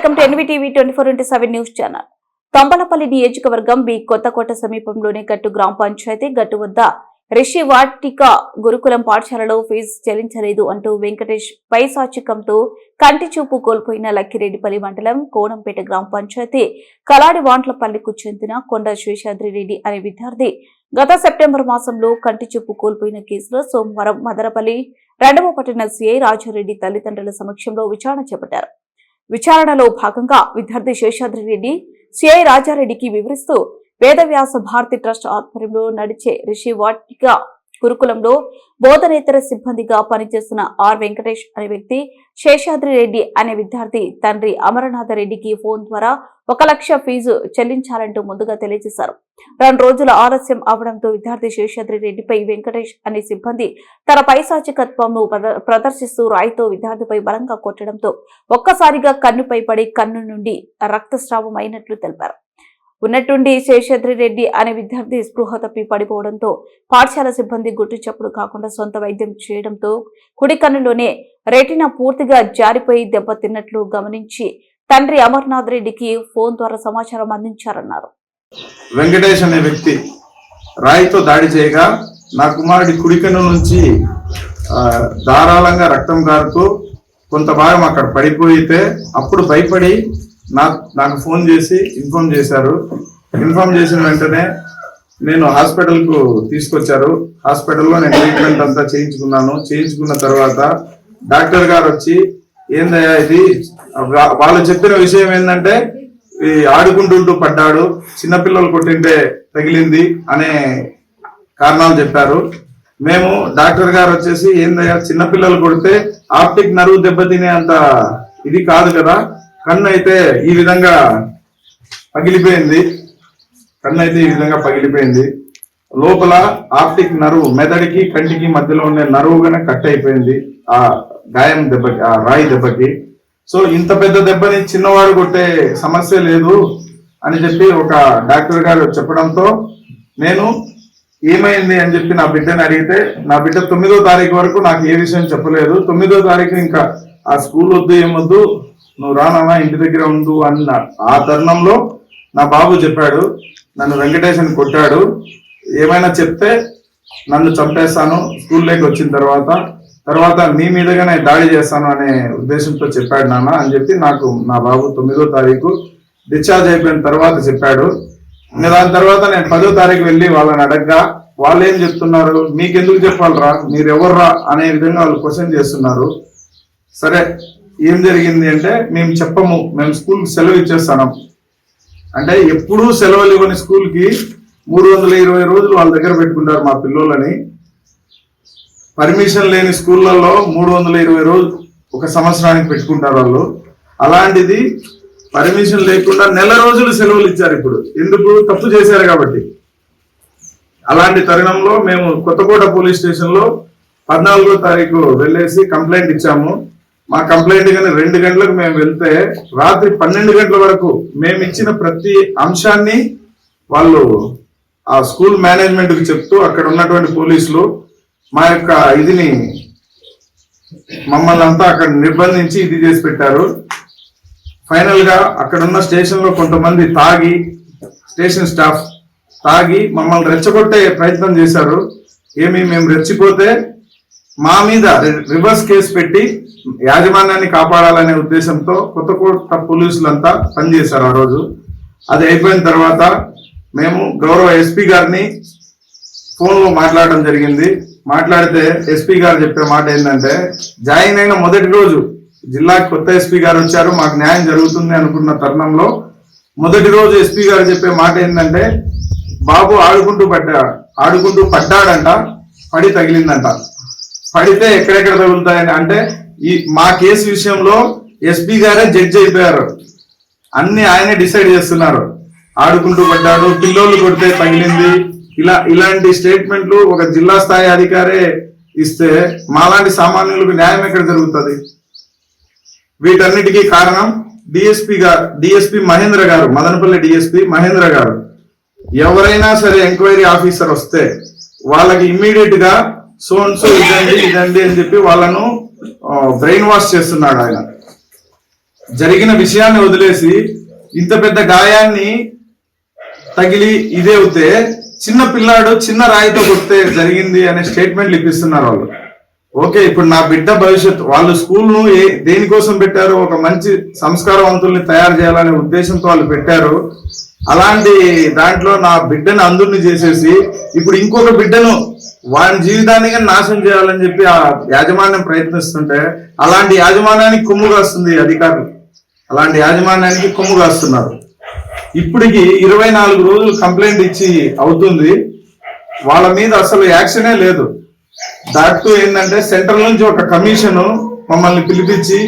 Welcome to NVTV twenty four into seven news channel. Thambalapalli నియోజకవర్గం B Kothakota సమీపంలోని గట్టు గ్రామ పంచాయతీ గట్టు వద్ద రిషి వాటిక గురుకులం పాఠశాలలో ఫీజు చెల్లించలేదు అంటూ వెంకటేష్ పైశాచికంతో కంటి చూపు కోల్పోయిన లక్కిరెడ్డిపల్లి మండలం కోణంపేట గ్రామ పంచాయతీ కలాడి వాంట్లపల్లికు చెందిన కొండ శేషాద్రిరెడ్డి అనే విద్యార్థి గత సెప్టెంబర్ మాసంలో కంటి చూపు కోల్పోయిన కేసులో సోమవారం మదనపల్లి రెండవ పట్టణ సిఐ రాజారెడ్డి తల్లిదండ్రుల సమక్షంలో విచారణ చేపట్టారు. విచారణలో భాగంగా విద్యార్థి శేషాద్రి రెడ్డి సిఐ రాజారెడ్డికి వివరిస్తూ వేదవ్యాస భారతి ట్రస్ట్ ఆధ్వర్యంలో నడిచే రిషి వాటిక గురుకులంలో బోధనేతర సిబ్బందిగా పనిచేస్తున్న ఆర్ వెంకటేష్ అనే వ్యక్తి శేషాద్రి రెడ్డి అనే విద్యార్థి తండ్రి అమరనాథ రెడ్డికి ఫోన్ ద్వారా ఒక లక్ష ఫీజు చెల్లించాలంటూ ముందుగా తెలియజేశారు. రెండు రోజుల ఆలస్యం అవడంతో విద్యార్థి శేషాద్రి రెడ్డిపై వెంకటేష్ అనే సిబ్బంది తన పైశాచికత్వంను ప్రదర్శిస్తూ రాయితో విద్యార్థిపై బలంగా కొట్టడంతో ఒక్కసారిగా కన్నుపై పడి కన్ను నుండి రక్తస్రావం అయినట్లు తెలిపారు. ఉన్నట్టుండి శేషాద్రి రెడ్డి అనే విద్యార్థి స్పృహ తప్పి పడిపోవడంతో పాఠశాల సిబ్బంది గుట్టు చప్పుడు కాకుండా సొంత వైద్యం చేయడంతో కుడి కన్నులోనే రెటినా పూర్తిగా జారిపోయి దెబ్బతిన్నట్లు గమనించి తండ్రి అమర్నాథ్ రెడ్డికి ఫోన్ ద్వారా సమాచారం అందించారన్నారు. వెంకటేష్ అనే వ్యక్తి రాయితో దాడి చేయగా నా కుమారుడి కుడికన్ను నుంచి ధారాళంగా రక్తం కారుతూ కొంత భాగం అక్కడ పడిపోయితే అప్పుడు భయపడి నాకు నాకు ఫోన్ చేసి ఇన్ఫార్మ్ చేశారు. ఇన్ఫార్మ్ చేసిన వెంటనే నేను హాస్పిటల్కు తీసుకొచ్చారు. హాస్పిటల్లో నేను ట్రీట్మెంట్ అంతా చేయించుకున్నాను. చేయించుకున్న తర్వాత డాక్టర్ గారు వచ్చి ఏందయ్యా ఇది? వాళ్ళు చెప్పిన విషయం ఏంటంటే ఈ ఆడుకుంటుంటూ పడ్డాడు. చిన్నపిల్లలు కొట్టింటే తగిలింది అనే కారణాలు చెప్పారు. మేము డాక్టర్ గారు వచ్చేసి ఏందయ్యా? చిన్నపిల్లలు కొడితే ఆప్టిక్ నరువు దెబ్బతినే అంత ఇది కాదు కదా. కన్ను అయితే ఈ విధంగా పగిలిపోయింది. కన్ను అయితే ఈ విధంగా పగిలిపోయింది. లోపల ఆప్టిక్ నరువు మెదడికి కంటికి మధ్యలో ఉండే నరువు గన కట్ అయిపోయింది ఆ గాయం దెబ్బకి ఆ రాయి దెబ్బకి. సో ఇంత పెద్ద దెబ్బని చిన్నవాడు కొట్టే సమస్య లేదు అని చెప్పి ఒక డాక్టర్ గారు చెప్పడంతో నేను ఏమైంది అని చెప్పి నా బిడ్డని అడిగితే నా బిడ్డ తొమ్మిదో తారీఖు వరకు నాకు ఏ విషయం చెప్పలేదు. తొమ్మిదో తారీఖు ఇంకా ఆ స్కూల్ వద్దు ఏమొద్దు నువ్వు రానా ఇంటి దగ్గర ఉండు అన్న ఆ తరుణంలో నా బాబు చెప్పాడు నన్ను వెంకటేశన్ కొట్టాడు. ఏమైనా చెప్తే నన్ను చంపేస్తాను స్కూల్లోకి వచ్చిన తర్వాత తర్వాత మీ మీదగానే దాడి చేస్తాను అనే ఉద్దేశంతో చెప్పాడు నాన్న అని చెప్పి నాకు నా బాబు తొమ్మిదో తారీఖు డిశ్చార్జ్ అయిపోయిన తర్వాత చెప్పాడు. దాని తర్వాత నేను పదో తారీఖు వెళ్ళి వాళ్ళని అడగ్గా వాళ్ళు ఏం చెప్తున్నారు? మీకెందుకు చెప్పాలరా? మీరు ఎవర్రా అనే విధంగా వాళ్ళు క్వశ్చన్ చేస్తున్నారు. సరే ఏం జరిగింది అంటే మేము చెప్పము మేము స్కూల్ సెలవు ఇచ్చేస్తాం అంటే ఎప్పుడూ సెలవులు ఇవ్వని స్కూల్కి మూడు వందల ఇరవై రోజులు వాళ్ళ దగ్గర పెట్టుకుంటారు మా పిల్లలని పర్మిషన్ లేని స్కూళ్ళల్లో మూడు వందల ఇరవై రోజులు ఒక సంవత్సరానికి పెట్టుకుంటారు వాళ్ళు. అలాంటిది పర్మిషన్ లేకుండా నెల రోజులు సెలవులు ఇచ్చారు ఇప్పుడు. ఎందుకు? తప్పు చేశారు కాబట్టి. అలాంటి తరుణంలో మేము కొత్తకోట పోలీస్ స్టేషన్లో పద్నాలుగో తారీఖు వెళ్ళేసి కంప్లైంట్ ఇచ్చాము. మా కంప్లైంట్ కానీ రెండు గంటలకు మేము వెళ్తే రాత్రి పన్నెండు గంటల వరకు మేము ఇచ్చిన ప్రతి అంశాన్ని వాళ్ళు ఆ స్కూల్ మేనేజ్మెంట్కి చెప్తూ అక్కడ ఉన్నటువంటి పోలీసులు మా యొక్క ఇదిని మమ్మల్ని అంతా అక్కడ నిర్బంధించి ఇది చేసి పెట్టారు. ఫైనల్గా అక్కడున్న అక్కడ ఉన్న కొంతమంది తాగి స్టేషన్ స్టాఫ్ తాగి మమ్మల్ని రెచ్చగొట్టే ప్రయత్నం చేశారు. ఏమి మేము రెచ్చిపోతే మా మీద రివర్స్ కేసు పెట్టి యాజమాన్యాన్ని కాపాడాలనే ఉద్దేశంతో కొత్త కోట పోలీసులంతా పనిచేశారు ఆ రోజు. అది అయిపోయిన తర్వాత మేము గౌరవ ఎస్పీ గారిని ఫోన్లో మాట్లాడడం జరిగింది. మాట్లాడితే ఎస్పీ గారు చెప్పే మాట ఏంటంటే జాయిన్ అయిన మొదటి రోజు జిల్లాకి కొత్త ఎస్పీ గారు వచ్చారు మాకు న్యాయం జరుగుతుంది అనుకున్న తరుణంలో మొదటి రోజు ఎస్పీ గారు చెప్పే మాట ఏంటంటే బాబు ఆడుకుంటూ పడ్డా ఆడుకుంటూ పడ్డాడంట పడి తగిలిందంట. పడితే ఎక్కడెక్కడ తగులుతాయని? అంటే ఈ మా కేసు విషయంలో ఎస్పీ గారే జడ్జి అయిపోయారు. అన్ని ఆయనే డిసైడ్ చేస్తున్నారు. ఆడుకుంటూ పడ్డాడు పిల్లోళ్ళు కొడితే తగిలింది. ఇలా ఇలాంటి స్టేట్మెంట్లు ఒక జిల్లా స్థాయి అధికారే ఇస్తే మాలాంటి సామాన్యులకు న్యాయం ఎక్కడ జరుగుతుంది? వీటన్నిటికీ కారణం డిఎస్పీ గారు డిఎస్పీ మహేంద్ర గారు మదనపల్లి డిఎస్పీ మహేంద్ర గారు. ఎవరైనా సరే ఎంక్వైరీ ఆఫీసర్ వస్తే వాళ్ళకి ఇమ్మీడియట్గా సోన్ సో ఇదండి ఇదండి అని చెప్పి వాళ్ళను బ్రెయిన్ వాష్ చేస్తున్నాడు ఆయన. జరిగిన విషయాన్ని వదిలేసి ఇంత పెద్ద గాయాన్ని తగిలి ఇదే అవుతే చిన్న పిల్లాడు చిన్న రాయితో కొడితే జరిగింది అనే స్టేట్మెంట్లు ఇప్పిస్తున్నారు వాళ్ళు. ఓకే ఇప్పుడు నా బిడ్డ భవిష్యత్తు వాళ్ళు స్కూల్ను ఏ దేనికోసం పెట్టారు? ఒక మంచి సంస్కారవంతుల్ని తయారు చేయాలనే ఉద్దేశంతో వాళ్ళు పెట్టారు. అలాంటి దాంట్లో నా బిడ్డను అందుని చేసేసి ఇప్పుడు ఇంకొక బిడ్డను వారి జీవితాన్ని కానీ నాశనం చేయాలని చెప్పి ఆ యాజమాన్యం ప్రయత్నిస్తుంటే అలాంటి యాజమాన్యానికి కొమ్ము కాస్తుంది అధికారులు. అలాంటి యాజమాన్యానికి కొమ్ము కాస్తున్నారు. ఇప్పటికి ఇరవై నాలుగు రోజులు కంప్లైంట్ ఇచ్చి అవుతుంది. వాళ్ళ మీద అసలు యాక్షనే లేదు. దాంతో ఏంటంటే సెంట్రల్ నుంచి ఒక కమిషన్ మమ్మల్ని పిలిపించి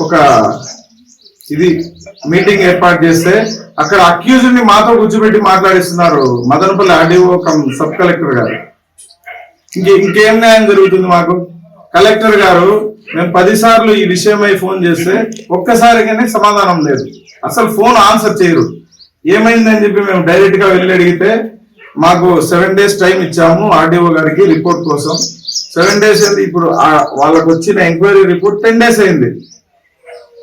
ఒక ఇది మీటింగ్ ఏర్పాటు చేస్తే అక్కడ అక్యూజ్డ్ని మాతో కూర్చోబెట్టి మాట్లాడిస్తున్నారు. Madanapalli RDO cum sub collector గారు. ఇంకే ఇంకేం న్యాయం జరుగుతుంది మాకు? కలెక్టర్ గారు మేము పదిసార్లు ఈ విషయమై ఫోన్ చేస్తే ఒక్కసారిగానే సమాధానం లేదు. అసలు ఫోన్ ఆన్సర్ చేయరు. ఏమైందని చెప్పి మేము డైరెక్ట్గా వెళ్ళి అడిగితే మాకు సెవెన్ డేస్ టైం ఇచ్చాము ఆర్డీఓ గారికి రిపోర్ట్ కోసం. సెవెన్ డేస్ అయింది ఇప్పుడు వాళ్ళకు వచ్చిన ఎంక్వైరీ రిపోర్ట్ టెన్ డేస్ అయింది.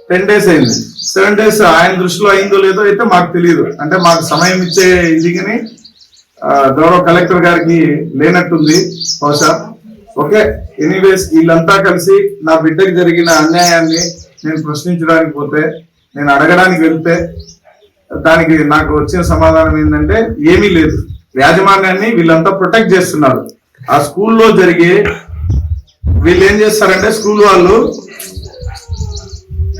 టెన్ డేస్ అయింది. సెవెన్ డేస్ ఆయన దృష్టిలో అయిందో లేదో అయితే మాకు తెలియదు అంటే మాకు సమయం ఇచ్చే ఇది కానీ గౌరవ కలెక్టర్ గారికి లేనట్టుంది బహుశా. ఓకే ఎనీవేస్ వీళ్ళంతా కలిసి నా బిడ్డకి జరిగిన అన్యాయాన్ని నేను ప్రశ్నించడానికి పోతే నేను అడగడానికి వెళ్తే దానికి నాకు వచ్చిన సమాధానం ఏంటంటే ఏమీ లేదు. యాజమాన్యాన్ని వీళ్ళంతా ప్రొటెక్ట్ చేస్తున్నారు. ఆ స్కూల్లో జరిగే వీళ్ళు ఏం చేస్తారంటే స్కూల్ వాళ్ళు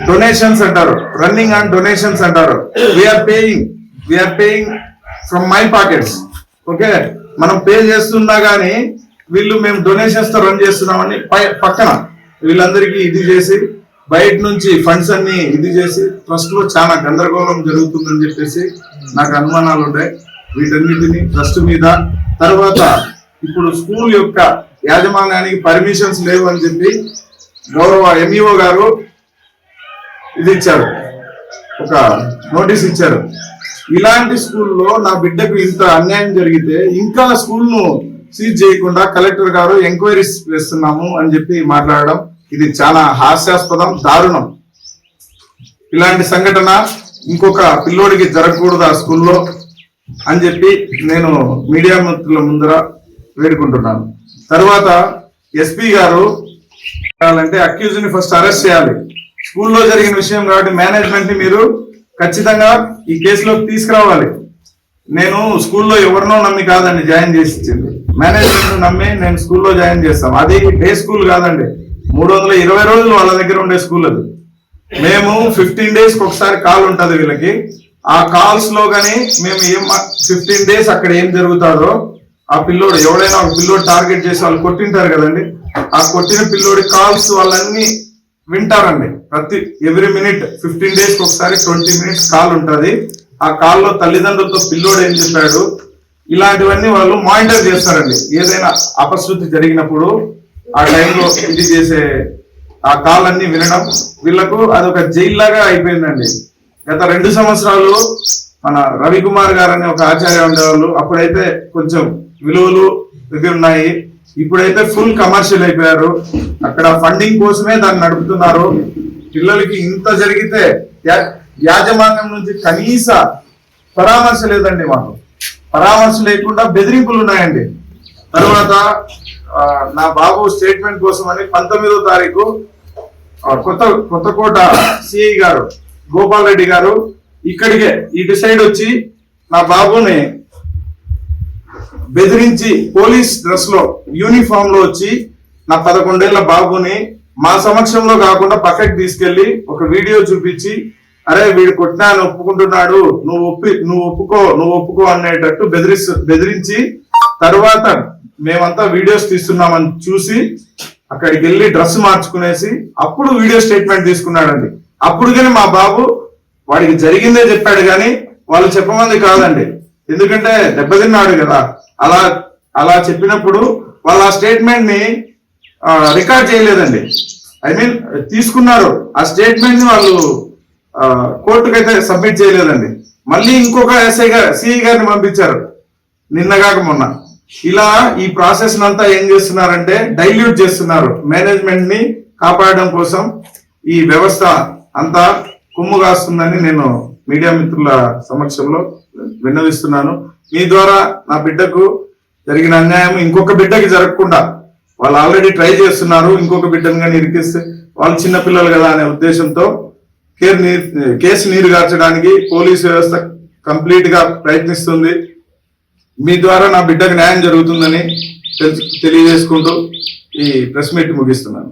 డొనేషన్స్ అంటారు. రన్నింగ్ ఆన్ డొనేషన్స్ అంటారు. We're paying we're paying from my pockets okay మనం పే చేస్తున్నా కానీ వీళ్ళు మేము డొనేషన్స్తో రన్ చేస్తున్నామని పై- పక్కన వీళ్ళందరికీ ఇది చేసి బయట నుంచి ఫండ్స్ అన్ని ఇది చేసి ట్రస్ట్లో చాలా గందరగోళం జరుగుతుందని చెప్పేసి నాకు అనుమానాలు ఉన్నాయి వీటన్నిటిని ట్రస్ట్ మీద. తర్వాత ఇప్పుడు స్కూల్ యొక్క యాజమాన్యానికి పర్మిషన్స్ లేవు అని చెప్పి గౌరవ ఎంఈఓ గారు ఇది ఇచ్చారు ఒక నోటీస్ ఇచ్చారు. ఇలాంటి స్కూల్లో నా బిడ్డకు ఇంత అన్యాయం జరిగితే ఇంకా స్కూల్ను సీజ్ చేయకుండా కలెక్టర్ గారు ఎంక్వైరీస్ వేస్తున్నాము అని చెప్పి మాట్లాడడం ఇది చాలా హాస్యాస్పదం దారుణం. ఇలాంటి సంఘటన ఇంకొక పిల్లోడికి జరగకూడదు ఆ స్కూల్లో అని చెప్పి నేను మీడియా మిత్రుల ముందర వేడుకుంటున్నాను. తర్వాత ఎస్పీ గారు అంటే అక్యూజ్ని ఫస్ట్ అరెస్ట్ చేయాలి. స్కూల్లో జరిగిన విషయం కాబట్టి మేనేజ్మెంట్ని మీరు ఖచ్చితంగా ఈ కేసులోకి తీసుకురావాలి. నేను స్కూల్లో ఎవరినో నమ్మి కాదండి జాయిన్ చేసి ఇచ్చింది మేనేజ్మెంట్ నమ్మి నేను స్కూల్లో జాయిన్ చేస్తాం. అది డే స్కూల్ కాదండి. మూడు వందల ఇరవై రోజులు వాళ్ళ దగ్గర ఉండే స్కూల్ అది. మేము ఫిఫ్టీన్ డేస్ ఒకసారి కాల్ ఉంటుంది వీళ్ళకి. ఆ కాల్స్లో కానీ మేము ఏం ఫిఫ్టీన్ డేస్ అక్కడ ఏం జరుగుతారో ఆ పిల్లోడు ఎవడైనా ఒక పిల్లోడు టార్గెట్ చేసి వాళ్ళు కొట్టింటారు కదండి. ఆ కొట్టిన పిల్లోడి కాల్స్ వాళ్ళన్నీ వింటారండి. ప్రతి ఎవ్రీ మినిట్ ఫిఫ్టీన్ డేస్ ఒకసారి ట్వంటీ మినిట్స్ కాల్ ఉంటుంది. ఆ కాల్లో తల్లిదండ్రులతో పిల్లోడు ఏం చెప్పాడు? ఇలాంటివన్నీ వాళ్ళు మానిటర్ చేస్తారండి. ఏదైనా అపశృతి జరిగినప్పుడు ఆ టైంలో ఇది చేసే ఆ కాల్ అన్ని వినడం వీళ్ళకు అదొక జైల్ లాగా అయిపోయిందండి. గత రెండు సంవత్సరాలు మన రవికుమార్ గారు అనే ఒక ఆచార్య ఉండేవాళ్ళు. అప్పుడైతే కొంచెం విలువలు ఇవి ఉన్నాయి. ఇప్పుడైతే ఫుల్ కమర్షియల్ అయిపోయారు. అక్కడ ఫండింగ్ కోసమే దాన్ని నడుపుతున్నారు. పిల్లలకి ఇంత జరిగితే యా- యాజమాన్యం నుంచి కనీస పరామర్శ లేదండి మాకు. పరామర్శ లేకుండా బెదిరింపులు ఉన్నాయండి. తర్వాత నా బాబు స్టేట్మెంట్ కోసం అని పంతొమ్మిదో తారీఖు కొత్త కొత్తకోట సిఐ గారు గోపాల్ రెడ్డి గారు ఇక్కడికే ఇటు సైడ్ వచ్చి నా బాబుని బెదిరించి పోలీస్ డ్రెస్లో యూనిఫామ్లో వచ్చి నా పదకొండేళ్ళ బాబుని మా సమక్షంలో కాకుండా పక్కకి తీసుకెళ్ళి ఒక వీడియో చూపించి అరే వీడు కొట్టినా అని ఒప్పుకుంటున్నాడు నువ్వు ఒప్పి నువ్వు ఒప్పుకో నువ్వు ఒప్పుకో అనేటట్టు బెదిరిస్తు బెదిరించి తర్వాత మేమంతా వీడియోస్ తీస్తున్నామని చూసి అక్కడికి వెళ్ళి డ్రెస్ మార్చుకునేసి అప్పుడు వీడియో స్టేట్మెంట్ తీసుకున్నాడండి. అప్పుడు కానీ మా బాబు వాడికి జరిగిందే చెప్పాడు కానీ వాళ్ళు చెప్పమంది కాదండి. ఎందుకంటే దెబ్బతిన్నాడు కదా. అలా అలా చెప్పినప్పుడు వాళ్ళు ఆ స్టేట్మెంట్ని రికార్డ్ చేయలేదండి. ఐ మీన్ తీసుకున్నారు. ఆ స్టేట్మెంట్ని వాళ్ళు కోర్టుకు అయితే సబ్మిట్ చేయలేదండి. మళ్ళీ ఇంకొక ఎస్ఐ గారు సిఐ గారిని పంపించారు. నిన్నగాక మొన్న. ఇలా ఈ ప్రాసెస్ అంతా ఏం చేస్తున్నారంటే డైల్యూట్ చేస్తున్నారు. మేనేజ్మెంట్ని కాపాడడం కోసం ఈ వ్యవస్థ అంతా కుమ్ము కాస్తుందని నేను మీడియా మిత్రుల సమక్షంలో విన్నవిస్తున్నాను. మీ ద్వారా నా బిడ్డకు జరిగిన అన్యాయం ఇంకొక బిడ్డకి జరగకుండా వాళ్ళు ఆల్రెడీ ట్రై చేస్తున్నారు. ఇంకొక బిడ్డను కానీ ఇరికిస్తే వాళ్ళు చిన్నపిల్లలు కదా అనే ఉద్దేశంతో కేర్ కేసు నీరు గార్చడానికి పోలీస్ వ్యవస్థ కంప్లీట్గా ప్రయత్నిస్తుంది. మీ ద్వారా నా బిడ్డకు న్యాయం జరుగుతుందని తెలియజేసుకుంటూ ఈ ప్రెస్ మీట్ ముగిస్తున్నాను.